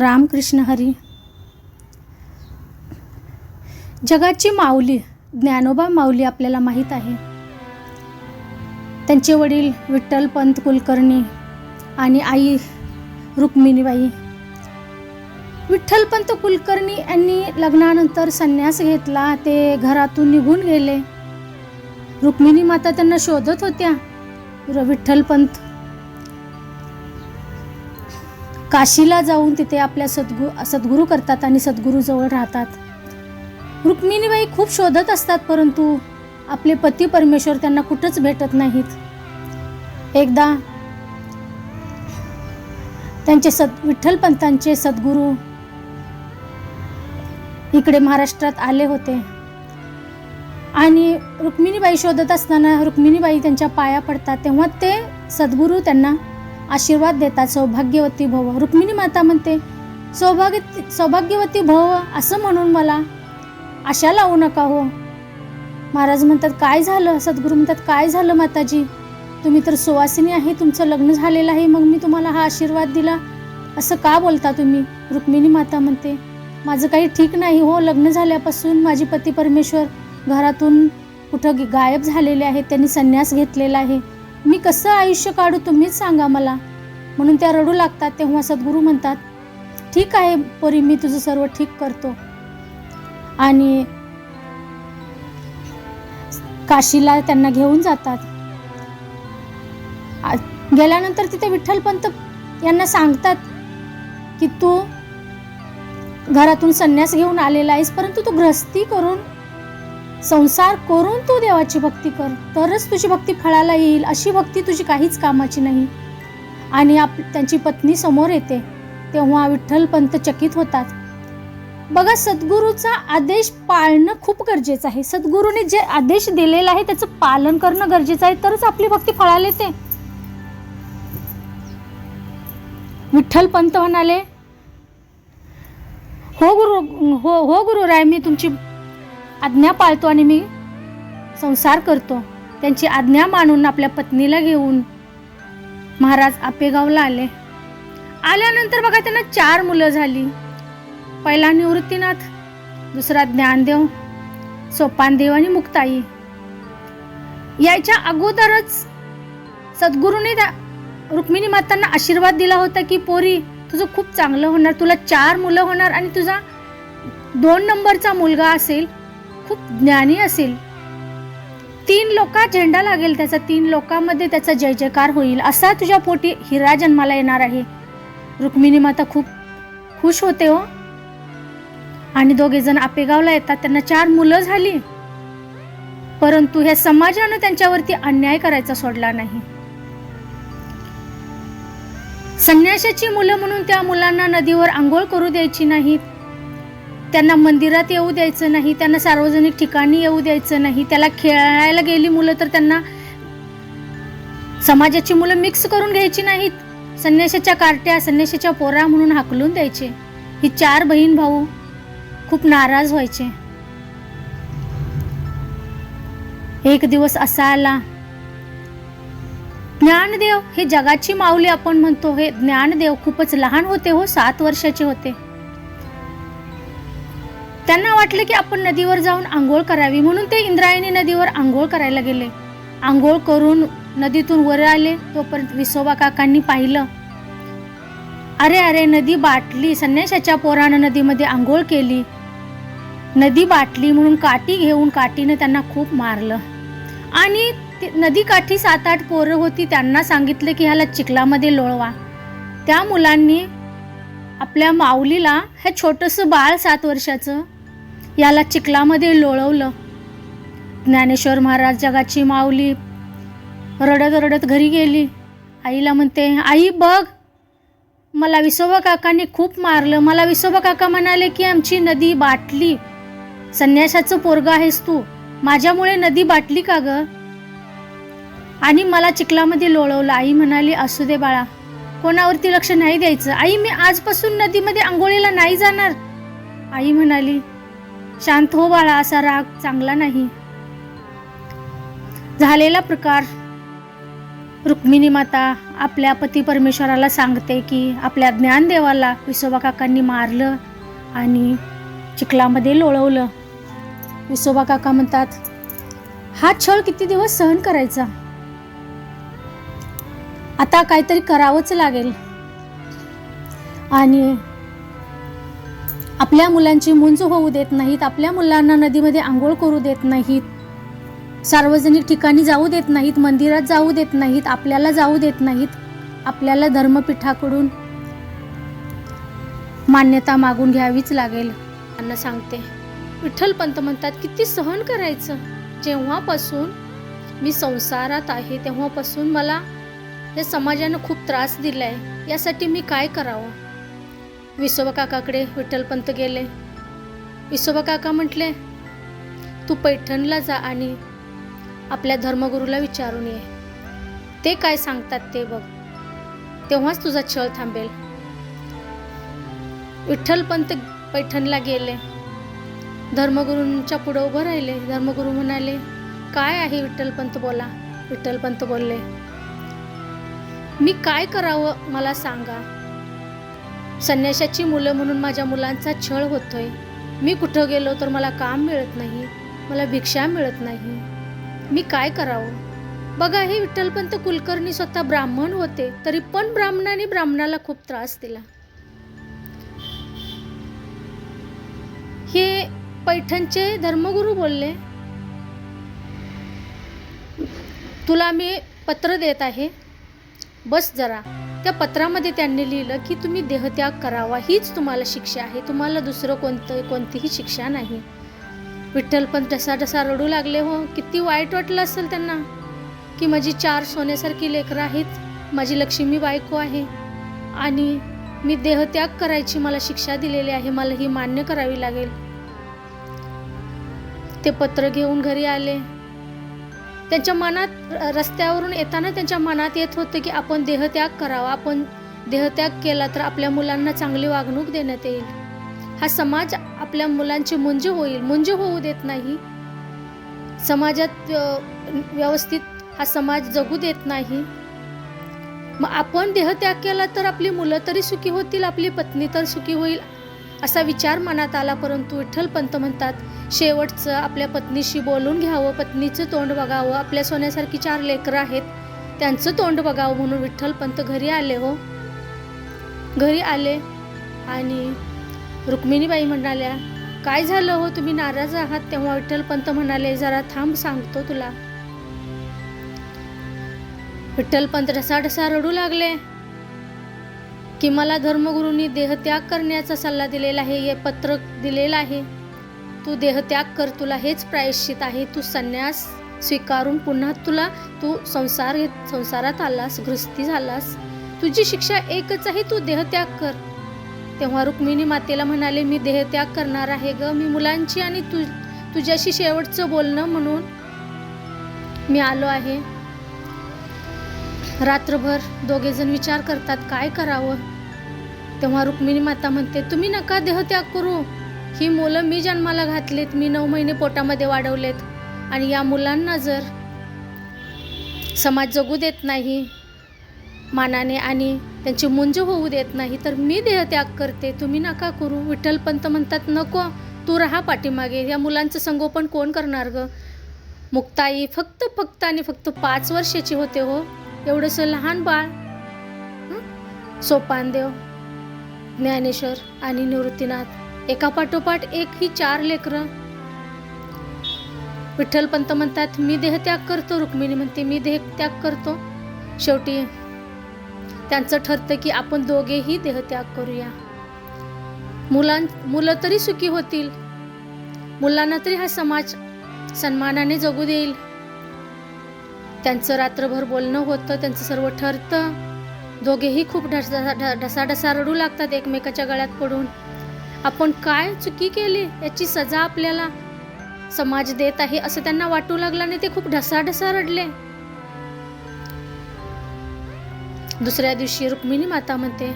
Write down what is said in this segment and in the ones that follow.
रामकृष्ण हरी. जगाची माऊली ज्ञानोबा माऊली आपल्याला माहीत आहे. त्यांचे वडील विठ्ठलपंत कुलकर्णी आणि आई रुक्मिणीबाई. विठ्ठलपंत कुलकर्णी यांनी लग्नानंतर संन्यास घेतला ते घरातून निघून गेले. रुक्मिणी माता त्यांना शोधत होत्या विठ्ठलपंत काशीला जाऊन तिथे आपल्या सद्गु सद्गुरू करतात आणि सद्गुरूजवळ राहतात. रुक्मिणीबाई खूप शोधत असतात परंतु आपले पती परमेश्वर त्यांना कुठंच भेटत नाहीत. एकदा त्यांचे सद विठ्ठलपंतांचे सद्गुरू इकडे महाराष्ट्रात आले होते. आणि रुक्मिणीबाई शोधत असताना रुक्मिणीबाई त्यांच्या पाया पडतात तेव्हा ते सद्गुरू त्यांना आशीर्वाद देतात सौभाग्यवती भव. रुक्मिणी माता म्हणते सौभाग्य सौभाग्यवती भव असं म्हणून मला आशा लावू नका हो. महाराज म्हणतात काय झालं? सद्गुरू म्हणतात काय झालं माताजी? तुम्ही तर सुवासिनी आहे तुमचं लग्न झालेलं आहे मग मी तुम्हाला हा आशीर्वाद दिला? असं का बोलता तुम्ही? रुक्मिणी माता म्हणते माझं काही ठीक नाही हो लग्न झाल्यापासून माझी पती परमेश्वर घरातून कुठं गायब झालेले आहेत त्यांनी संन्यास घेतलेला आहे. मी कसं आयुष्य काढू तुम्हीच सांगा मला. म्हणून त्या रडू लागतात तेव्हा सद्गुरू म्हणतात ठीक आहे पोरी मी तुझं सर्व ठीक करतो. आणि काशीला त्यांना घेऊन जातात. गेल्यानंतर तिथे विठ्ठलपंत यांना सांगतात की तू घरातून संन्यास घेऊन आलेला आहेस परंतु तू ग्रस्ती करून संसार करून तू देवाची भक्ती कर तरच तुझी भक्ती फळाला येईल अशी भक्ती तुझी काहीच कामाची नाही. आणि आप त्यांची पत्नी समोर येते तेव्हा विठ्ठलपंत चकित होतात. बघा सद्गुरूचा आदेश पाळणं खूप गरजेचं आहे. सद्गुरूने जे आदेश दिलेला आहे त्याचं पालन करणं गरजेचं आहे तरच आपली भक्ती फळाला येते. विठ्ठलपंत म्हणाले हो गुरु हो हो गुरुराय मी तुमची आज्ञा पाळतो आणि मी संसार करतो. त्यांची आज्ञा मानून आपल्या पत्नीला घेऊन महाराज आपेगावला आले. आल्यानंतर बघा त्यांना चार मुलं झाली. पहिला निवृत्तीनाथ दुसरा ज्ञानदेव सोपानदेव आणि मुक्ताई. यायच्या अगोदरच सद्गुरूने त्या रुक्मिणी मातांना आशीर्वाद दिला होता की पोरी तुझं खूप चांगलं होणार. तुला चार मुलं होणार आणि तुझा दोन नंबरचा मुलगा असेल खूप ज्ञानी असेल. तीन लोका झेंडा लागेल त्याचा तीन लोकांमध्ये त्याचा जय जयकार होईल असा तुझ्या पोटी हिरा जन्माला येणार आहे. रुक्मिणी माता खूप खुश होते हो. आणि दोघे जण आपेगावला येतात त्यांना चार मुलं झाली. परंतु ह्या समाजानं त्यांच्यावरती अन्याय करायचा सोडला नाही. संन्याशाची मुलं म्हणून त्या मुलांना नदीवर आंघोळ करू द्यायची नाहीत. त्यांना मंदिरात येऊ द्यायचं नाही त्यांना सार्वजनिक ठिकाणी येऊ द्यायचं नाही त्याला खेळायला गेली मुलं तर त्यांना समाजाची मुलं मिक्स करून घ्यायची नाहीत. संन्याशाच्या कार्ट्या संन्याशाच्या पोरा म्हणून हाकलून द्यायचे. ही चार बहीण भाऊ खूप नाराज व्हायचे. एक दिवस असा आला ज्ञानदेव हे जगाची माऊली आपण म्हणतो हे ज्ञानदेव खूपच लहान होते हो सात वर्षाचे होते. त्यांना वाटलं की आपण नदीवर जाऊन आंघोळ करावी म्हणून ते इंद्रायणी नदीवर आंघोळ करायला गेले. आंघोळ करून नदीतून वर आले तोपर्यंत विसोबा काकांनी पाहिलं. अरे अरे नदी बाटली संन्याशाच्या पोरानं नदीमध्ये आंघोळ केली. नदी बाटली म्हणून काठी घेऊन काठीनं त्यांना खूप मारलं. आणि ते- नदीकाठी सात आठ पोरं होती त्यांना सांगितलं की ह्याला चिखलामध्ये लोळवा. त्या मुलांनी आपल्या माऊलीला हे छोटंसं बाळ सात वर्षाचं याला चिखलामध्ये लोळवलं. ज्ञानेश्वर महाराज जगाची माऊली रडत रडत घरी गेली. आईला म्हणते आई बघ मला विसोबा काकाने खूप मारलं. मला विसोबा काका म्हणाले की आमची नदी बाटली. संन्यासाचं पोरग आहेस तू. माझ्यामुळे नदी बाटली का ग? आणि मला चिखलामध्ये लोळवलं. आई म्हणाली असू दे बाळा कोणावरती लक्ष नाही द्यायचं. आई मी आजपासून नदीमध्ये आंघोळीला नाही जाणार. आई म्हणाली शांत हो बाळा असा राग चांगला नाही. झालेला प्रकार रुक्मिणी माता आपल्या पती परमेश्वराला सांगते की आपल्या ज्ञानदेवाला विसोबा काकांनी मारलं आणि चिखलामध्ये लोळवलं. विसोबा काका म्हणतात हा छळ किती दिवस सहन करायचा? आता काहीतरी करावंच लागेल. आणि आपल्या मुलांची मुंज होऊ देत नाहीत आपल्या मुलांना नदीमध्ये आंघोळ करू देत नाहीत सार्वजनिक ठिकाणी जाऊ देत नाहीत मंदिरात जाऊ देत नाहीत आपल्याला जाऊ देत नाहीत आपल्याला धर्मपीठाकडून मान्यता मागून घ्यावीच लागेल. त्यांना सांगते विठ्ठल पंत म्हणतात किती सहन करायचं? जेव्हापासून मी संसारात आहे तेव्हापासून मला या समाजानं खूप त्रास दिलाय यासाठी मी काय करावं? विसोबा काकाकडे विठ्ठलपंत गेले. विसोबा काका म्हटले तू पैठणला जा आणि आपल्या धर्मगुरूला विचारून ये. ते काय सांगतात ते बघ. तेव्हाच तुझा छळ थांबेल. विठ्ठलपंत पैठणला गेले. धर्मगुरूंच्या पुढं उभं राहिले. धर्मगुरू म्हणाले काय आहे विठ्ठलपंत बोला. विठ्ठलपंत बोलले मी काय करावं मला सांगा. संन्याशाची मुलं म्हणून माझ्या मुलांचा छळ होतोय. मी कुठं गेलो तर मला काम मिळत नाही मला भिक्षा मिळत नाही. मी काय करावं? बघा हे विठ्ठलपंत कुलकर्णी स्वतः ब्राह्मण होते तरी पण ब्राह्मणाने ब्राह्मणाला खूप त्रास दिला. हे पैठणचे धर्मगुरू बोलले तुला मी पत्र देत आहे. बस जरा. त्या पत्रामध्ये त्यांनी लिहिलं की तुम्ही देहत्याग करावा हीच तुम्हाला शिक्षा आहे. तुम्हाला दुसरं कोणतं कोणतीही शिक्षा नाही. विठ्ठल पण डसा डसा रडू लागले हो. किती वाईट वाटलं असेल त्यांना. की माझी चार सोन्यासारखी लेकरं आहेत माझी लक्ष्मी बायको आहे. आणि मी देहत्याग करायची मला शिक्षा दिलेली आहे मला ही मान्य करावी लागेल. ते पत्र घेऊन घरी आले. त्यांच्या मनात र- रस्त्यावरून येताना त्यांच्या मनात येत होतं की आपण देहत्याग करावा आपण देहत्याग केला तर आपल्या मुलांना चांगली वागणूक देण्यात येईल. हा समाज आपल्या मुलांची मुंज होईल मुंज होऊ देत नाही. समाजात व्यवस्थित हा समाज जगू देत नाही. मग आपण देहत्याग केला तर आपली मुलं तरी सुखी होतील आपली पत्नी तर सुखी होईल असा विचार मनात आला परंतु विठ्ठलपंत म्हणतात शेवटचं आपल्या पत्नीशी बोलून घ्यावं पत्नीचं तोंड बघावं आपल्या सोन्यासारखी चार लेकरं आहेत त्यांचं तोंड बघावं म्हणून विठ्ठलपंत घरी आले हो. घरी आले आणि रुक्मिणीबाई म्हणाल्या काय झालं हो? तुम्ही नाराज आहात? तेव्हा विठ्ठलपंत म्हणाले जरा थांब सांगतो तुला. विठ्ठलपंत पंत ढसा रडू लागले. की मला धर्मगुरूंनी देहत्याग करण्याचा सल्ला दिलेला आहे हे पत्र दिलेलं आहे. तू देहत्याग कर तुला हेच प्रायश्चित आहे. तू संन्यास स्वीकारून पुन्हा तुला तू संसार संसारात आलास गृहस्थी झालास. तुझी शिक्षा एकच आहे तू देहत्याग कर. तेव्हा रुक्मिणी मातेला म्हणाले मी देहत्याग करणार आहे ग मी मुलांची आणि तु तुझ्याशी शेवटचं बोलणं म्हणून मी आलो आहे. रात्रभर दोघेजण विचार करतात काय करावं? तेव्हा रुक्मिणी माता म्हणते तुम्ही नका देहत्याग करू. ही मुलं मी जन्माला घातलीत मी नऊ महिने पोटामध्ये वाढवलेत. आणि या मुलांना जर समाज जगू देत नाही मानाने आणि त्यांची मुंज होऊ देत नाही तर मी देहत्याग करते. तुम्ही नका करू. विठ्ठलपंत म्हणतात नको. तू राहा पाठीमागे. या मुलांचं संगोपन कोण करणार ग? मुक्ताई फक्त फक्त आणि फक्त पाच वर्षाची होते हो. एवढंसं लहान बाळ? सोपानदेव ज्ञानेश्वर आणि निवृत्तीनाथ एका पाठोपाठ एक ही चार लेकरं. विठ्ठलपंत म्हणतात मी देहत्याग करतो रुक्मिणी म्हणते मी देहत्याग करतो. शेवटी त्यांचं ठरतं की आपण दोघेही देहत्याग करूया. मुलां मुलं तरी सुखी होतील. मुलांना तरी हा समाज सन्मानाने जगू देईल. त्यांचं रात्रभर बोलणं होतं त्यांचं सर्व ठरतं. दोघेही खूप ढसा ढ- ढसाढसा रडू लागतात एकमेकाच्या गळ्यात पडून. आपण काय चुकी केली? याची सजा आपल्याला? समाज देत आहे असं त्यांना वाटू लागलं आणि ते खूप ढसाढसा रडले. दुसऱ्या दिवशी रुक्मिणी माता म्हणते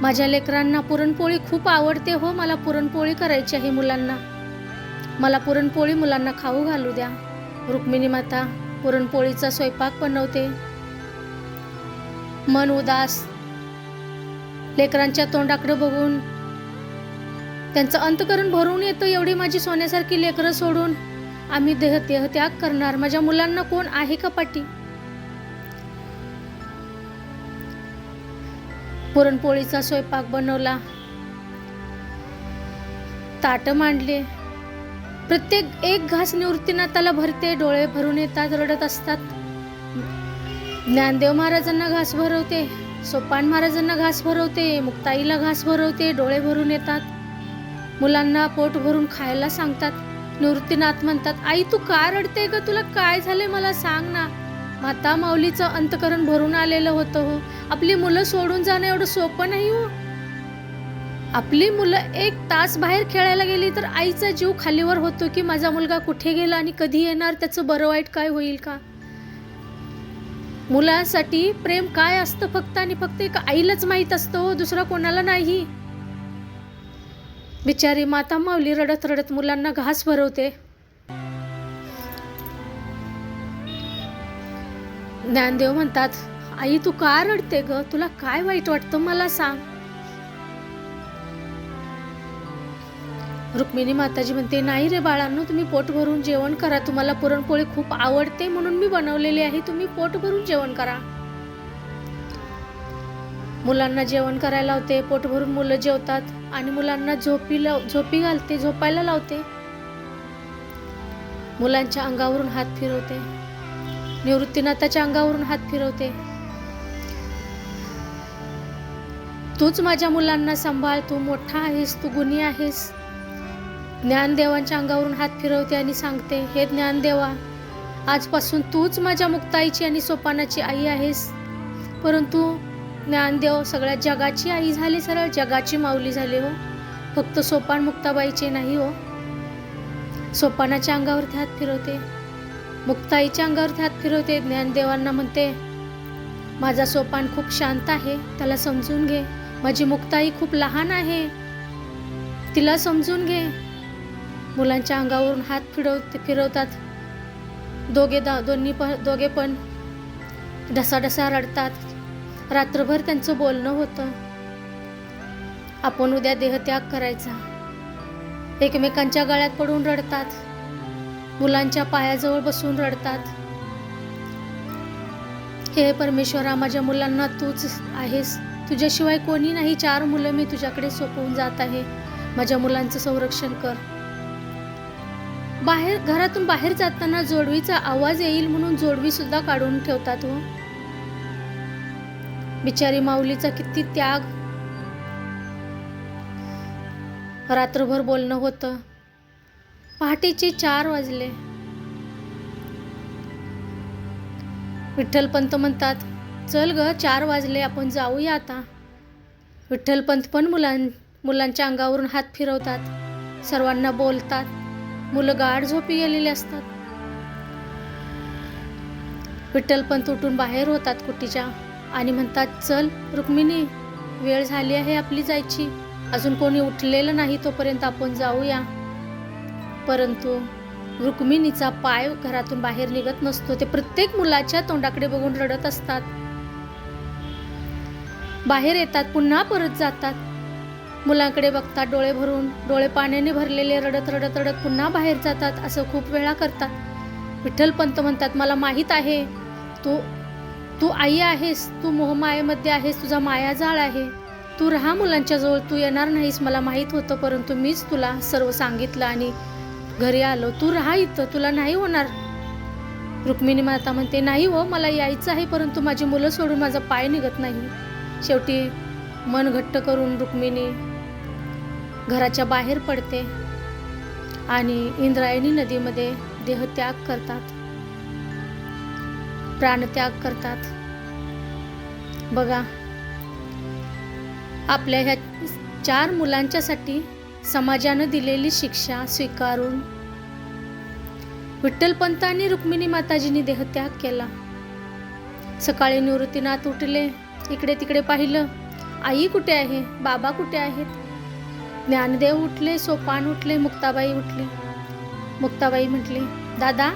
माझ्या लेकरांना पुरणपोळी खूप आवडते हो. मला पुरणपोळी करायची आहे मुलांना. मला पुरणपोळी मुलांना खाऊ घालू द्या. रुक्मिणी माता पुरणपोळीचा स्वयंपाक बनवते. मन उदास लेकरांच्या तोंडाकडे बघून त्यांचं अंतकरण भरून येतं एवढी माझी सोन्यासारखी लेकरं सोडून. आम्ही देह देहत्याग करणार. माझ्या मुलांना कोण आहे का पाठी? पुरणपोळीचा स्वयंपाक बनवला. ताट मांडले. प्रत्येक एक घास निवृत्तीनाथाला भरते डोळे भरून येतात रडत असतात. ज्ञानदेव महाराजांना घास भरवते सोपान महाराजांना घास भरवते मुक्ताईला घास भरवते डोळे भरून येतात. मुलांना पोट भरून खायला सांगतात. निवृत्तीनाथ म्हणतात आई तू का रडते ग? तुला काय झाले मला सांग ना. माता माऊलीचं अंतकरण भरून आलेलं होतं हो. आपली मुलं सोडून जाणं एवढं सोपं नाही हो. आपली मुलं एक तास बाहेर खेळायला गेली तर आईचा जीव खालीवर होतो की माझा मुलगा कुठे गेला आणि कधी येणार त्याचं बरं वाईट काय होईल का? मुलांसाठी प्रेम काय असतं फक्त आणि फक्त एक आईलाच माहीत असतं हो दुसरा कोणाला नाही. बिचारी माता माऊली रडत रडत मुलांना घास भरवते. ज्ञानदेव म्हणतात आई तू का रडते ग? तुला काय वाईट वाटतं? मला सांग. रुक्मिणी माताजी म्हणते नाही रे बाळांनो तुम्ही पोट भरून जेवण करा. तुम्हाला पुरणपोळी खूप आवडते म्हणून मी बनवलेली आहे. तुम्ही पोट भरून जेवण करा. मुलांना जेवण करायला लावते पोट भरून मुलं जेवतात आणि मुलांना झोपी लाव झोपी घालते झोपायला लावते. मुलांच्या अंगावरून हात फिरवते. निवृत्तीनाथाच्या अंगावरून हात फिरवते. तूच माझ्या मुलांना सांभाळ. तू मोठा आहेस तू गुणी आहेस. ज्ञानदेवांच्या अंगावरून हात फिरवते आणि सांगते हे ज्ञानदेवा आजपासून तूच माझ्या मुक्ताईची आणि सोपानाची आई आहेस. परंतु ज्ञानदेव सगळ्या जगाची आई झाली सरळ जगाची माऊली झाली हो. फक्त सोपान मुक्ताबाईचे नाही हो. सोपानाच्या अंगावरती हात फिरवते. मुक्ताईच्या अंगावरती हात फिरवते ज्ञानदेवांना म्हणते माझा सोपान खूप शांत आहे त्याला समजून घे. माझी मुक्ताई खूप लहान आहे तिला समजून घे. मुलांच्या अंगावरून हात फिरवते फिरवतात. दोघे दा दोन्ही पण दोघे पण ढसाढसा रडतात. रात्रभर त्यांचं बोलणं होतं. आपण उद्या देहत्याग करायचा. एकमेकांच्या गळ्यात पडून रडतात. मुलांच्या पायाजवळ बसून रडतात. हे परमेश्वरा माझ्या मुलांना तूच आहेस. तुझ्याशिवाय कोणी नाही. चार मुलं मी तुझ्याकडे सोपवून जात आहे. माझ्या मुलांचं संरक्षण कर. बाहेर घरातून बाहेर जाताना जोडवीचा आवाज येईल म्हणून जोडवी सुद्धा काढून ठेवतात हो. बिचारी माऊलीचा किती त्याग. रात्रभर बोलणं होतं. पहाटेचे चार वाजले. विठ्ठलपंत म्हणतात चल ग चार वाजले आपण जाऊया आता. विठ्ठलपंत पण मुलां मुलांच्या अंगावरून हात फिरवतात. सर्वांना बोलतात. मुलं गाढ झोपी गेलेली असतात. विठ्ठलपण तुटून बाहेर होतात कुटीच्या आणि म्हणतात चल रुक्मिणी वेळ झाली आहे आपली जायची. अजून कोणी उठलेलं नाही तोपर्यंत आपण जाऊया. परंतु रुक्मिणीचा पाय घरातून बाहेर निघत नसतो. ते प्रत्येक मुलाच्या तोंडाकडे बघून रडत असतात. बाहेर येतात पुन्हा परत जातात. मुलांकडे बघतात डोळे भरून डोळे पाण्याने भरलेले रडत रडत रडत पुन्हा बाहेर जातात असं खूप वेळा करतात. विठ्ठलपंत म्हणतात मला माहीत आहे तू तू आई आहेस तू मोहमायेमध्ये आहेस तुझा मायाजाळ आहे. तू राहा मुलांच्या जवळ तू येणार नाहीस मला माहीत होतं परंतु मीच तुला सर्व सांगितलं आणि घरी आलो. तू राहा इथं तुला नाही होणार. रुक्मिणी माता म्हणते नाही हो मला यायचं आहे परंतु माझी मुलं सोडून माझा पाय निघत नाही. शेवटी मन घट्ट करून रुक्मिणी घराच्या बाहेर पडते आणि इंद्रायणी नदीमध्ये देहत्याग करतात. प्राणत्याग करतात. बघा आपल्या ह्या चार मुलांच्यासाठी समाजानं दिलेली शिक्षा स्वीकारून विठ्ठलपंत आणि रुक्मिणी माताजींनी देहत्याग केला. सकाळी निवृत्तीनाथ उठले इकडे तिकडे पाहिलं आई कुठे आहे? बाबा कुठे आहेत? ज्ञानदेव उठले सोपान उठले मुक्ताबाई उठली. मुक्ताबाई म्हटली दादा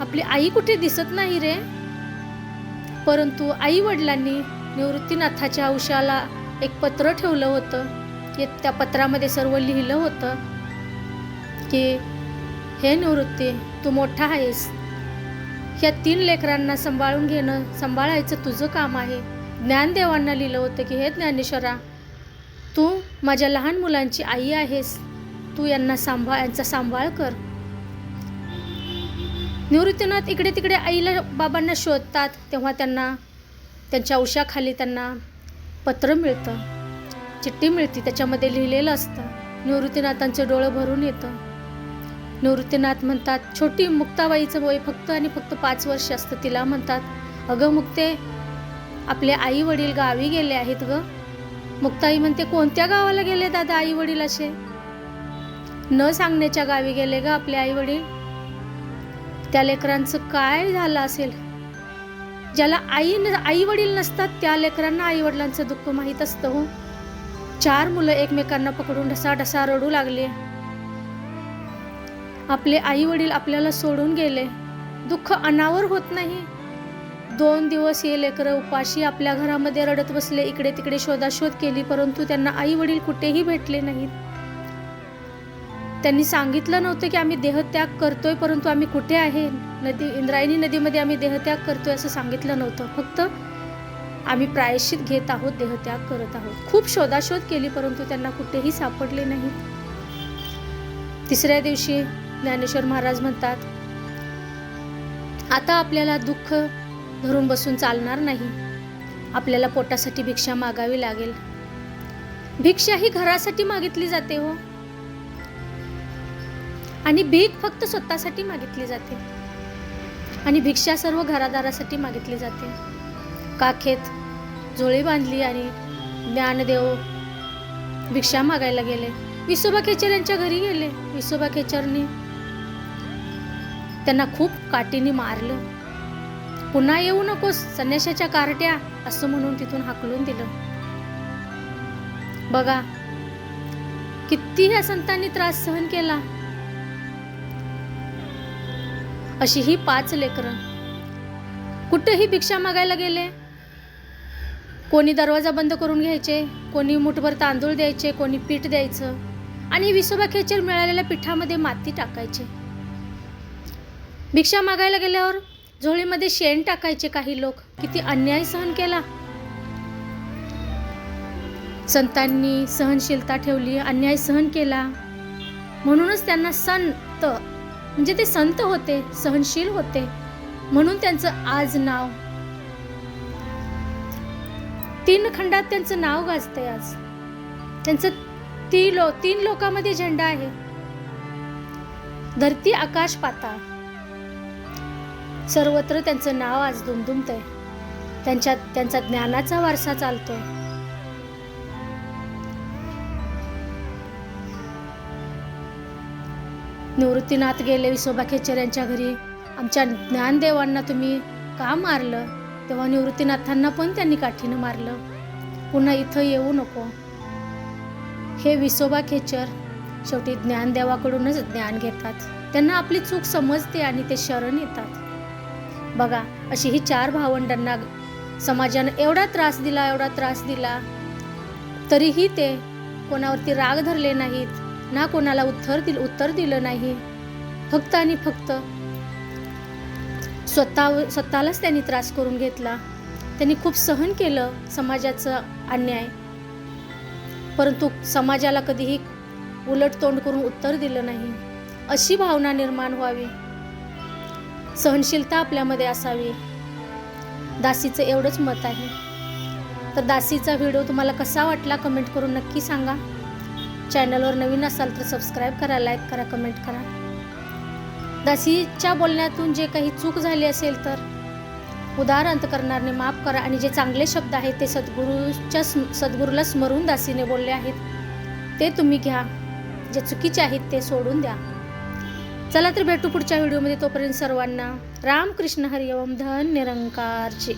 आपली आई कुठे दिसत नाही रे? परंतु आई वडिलांनी निवृत्तीनाथाच्या अंशाला एक पत्र ठेवलं होतं. की त्या पत्रामध्ये सर्व लिहिलं होतं की हे निवृत्ती तू मोठा आहेस. ह्या तीन लेकरांना सांभाळून घेणं सांभाळायचं तुझं काम आहे. ज्ञानदेवांना लिहिलं होतं की हे ज्ञानेश्वरा तू माझ्या लहान मुलांची आई आहेस. तू यांना सांभाळ यांचा सांभाळ कर. निवृत्तीनाथ इकडे तिकडे आईला बाबांना शोधतात तेव्हा त्यांना त्यांच्या उशाखाली त्यांना पत्र मिळतं. चिठ्ठी मिळते त्याच्यामध्ये लिहिलेलं असतं. निवृत्तीनाथांचं डोळं भरून येतं. निवृत्तीनाथ म्हणतात छोटी मुक्ताबाईचं वय फक्त आणि फक्त पाच वर्ष असतं. तिला म्हणतात अगं मुक्ते आपले आई वडील गावी गेले आहेत गं. मग ताई म्हणते कोणत्या गावाला गेले दादा आई वडील असे? न सांगण्याच्या गावी गेले ग आपले आई वडील त्या लेकरांचं काय झालं असेल? ज्याला आई आई वडील नसतात त्या लेकरांना आई वडिलांचं दुःख माहीत असतं हो. चार मुलं एकमेकांना पकडून ढसा ढसा रडू लागले. आपले आई वडील आपल्याला सोडून गेले. दुःख अनावर होत नाही. दोन दिवस हे लेकरं उपाशी आपल्या घरामध्ये रडत बसले इकडे तिकडे शोधाशोध केली परंतु त्यांना आई वडील कुठेही भेटले नाहीत. त्यांनी सांगितलं नव्हतं की आम्ही देहत्याग करतोय परंतु आम्ही कुठे आहे? नदी इंद्रायणी नदीमध्ये आम्ही देहत्याग करतोय असं सांगितलं नव्हतं. फक्त आम्ही प्रायश्चित घेत आहोत देहत्याग करत आहोत. खूप शोधाशोध केली परंतु त्यांना कुठेही सापडले नाही तिसऱ्या दिवशी ज्ञानेश्वर महाराज म्हणतात आता आपल्याला दुःख धरून बसून चालणार नाही. आपल्याला पोटासाठी भिक्षा मागावी लागेल. भिक्षा ही घरासाठी मागितली जाते हो. आणि भीक फक्त स्वतःसाठी मागितली जाते. आणि भिक्षा सर्व घरादारासाठी मागितली जाते. काखेत जोळी बांधली आणि ज्ञानदेव भिक्षा मागायला गेले. विसोबा खेचर यांच्या घरी गेले. विसोबा खेचरने त्यांना खूप काठीने मारलं. पुन्हा येऊ नकोस संन्याशाच्या कार्ट्या असं म्हणून तिथून हाकलून दिलं. बघा किती ह्या संतांनी त्रास सहन केला. अशी ही पाच लेकरं. कुठेही भिक्षा मागायला गेले? कोणी दरवाजा बंद करून घ्यायचे कोणी मुठभर तांदूळ द्यायचे कोणी पीठ द्यायचं आणि विसोबा खेचर मिळालेल्या पिठामध्ये माती टाकायचे. भिक्षा मागायला गेल्यावर झोळीमध्ये शेण टाकायचे काही लोक. किती अन्याय सहन केला. संतांनी सहनशीलता ठेवली अन्याय सहन केला. म्हणूनच त्यांना संत म्हणजे ते संत होते सहनशील होते. म्हणून त्यांचं आज नाव. तीन खंडात त्यांचं नाव गाजतंय आज. त्यांचं ती लो तीन लोकांमध्ये झेंडा आहे. धरती आकाश पाताळ सर्वत्र त्यांचं नाव आज दुमदुमतंय. त्यांच्या त्यांचा ज्ञानाचा वारसा चालतोय. निवृत्तीनाथ गेले विसोबा खेचर यांच्या घरी. आमच्या ज्ञानदेवांना तुम्ही का मारलं? तेव्हा निवृत्तीनाथांना पण त्यांनी काठीनं मारलं. पुन्हा इथं येऊ नको. हे विसोबा खेचर शेवटी ज्ञानदेवाकडूनच ज्ञान घेतात. त्यांना आपली चूक समजते आणि ते शरण येतात. बघा अशी ही चार भावंडांना समाजानं एवढा त्रास दिला एवढा त्रास दिला तरीही ते कोणावरती राग धरले नाहीत ना कोणाला उत्तर दिल उत्तर दिलं नाही. फक्त आणि फक्त स्वतः स्वतःलाच त्यांनी त्रास करून घेतला. त्यांनी खूप सहन केलं समाजाचं अन्याय. परंतु समाजाला कधीही उलट तोंड करून उत्तर दिलं नाही. अशी भावना निर्माण व्हावी. सहनशीलता आपल्यामध्ये असावी. दासीचं एवढंच मत आहे. तर दासीचा व्हिडिओ तुम्हाला कसा वाटला कमेंट करून नक्की सांगा. चॅनलवर नवीन असाल तर सबस्क्राईब करा लाईक करा कमेंट करा. दासीच्या बोलण्यातून जे काही चूक झाली असेल तर उदार अंतकरणाने माफ करा आणि जे चांगले शब्द आहेत ते सद्गुरूच्या स्म- सद्गुरूला स्मरून दासीने बोलले आहेत ते तुम्ही घ्या. जे चुकीचे आहेत ते सोडून द्या. चला तर भेटू पुढच्या व्हिडिओमध्ये. तोपर्यंत सर्वांना रामकृष्ण हरिओम. धन निरंकारची.